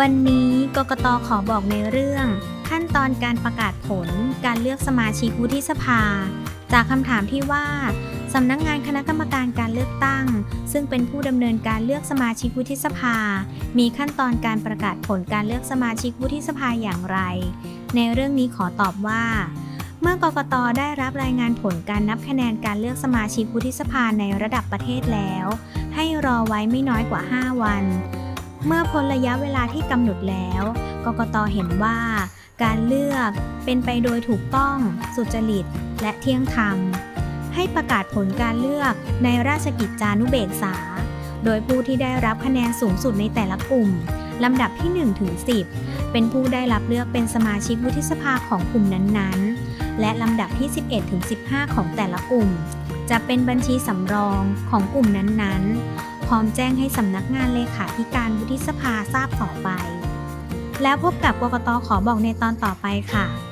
วันนี้กกตขอบอกในเรื่อง ขั้นตอนการประกาศผลการเลือกสมาชิกวุฒิสภา จากคำถามที่ว่าสำนักงานคณะกรรมการการเลือกตั้ง ซึ่งเป็นผู้ดำเนินการเลือกสมาชิกวุฒิสภา มีขั้นตอนการประกาศผลการเลือกสมาชิกวุฒิสภาอย่างไร ในเรื่องนี้ขอตอบว่า เมื่อกกตได้รับรายงานผลการนับคะแนนการเลือกสมาชิกวุฒิสภาในระดับประเทศแล้ว ให้รอไว้ไม่น้อยกว่า 5 วัน เมื่อพ้นระยะเวลาที่กำหนดแล้ว กกตเห็นว่า การเลือกเป็นไปโดยถูกต้อง สุจริต และเที่ยงธรรม ให้ประกาศผลการเลือกในราชกิจจานุเบกษา โดยผู้ที่ได้รับคะแนนสูงสุดในแต่ละกลุ่มลำดับที่1ถึง10 เป็นผู้ได้รับเลือกเป็นสมาชิกวุฒิสภาของกลุ่มนั้นๆ และลำดับที่ 11ถึง15 ของแต่ละกลุ่ม จะเป็นบัญชีสำรองของกลุ่มนั้นๆ ร้อมแจ้งให้สำนักงานเลขาธิการวุฒิสภาทราบต่อไป แล้วพบกับกกตขอบอกในตอนต่อไปค่ะ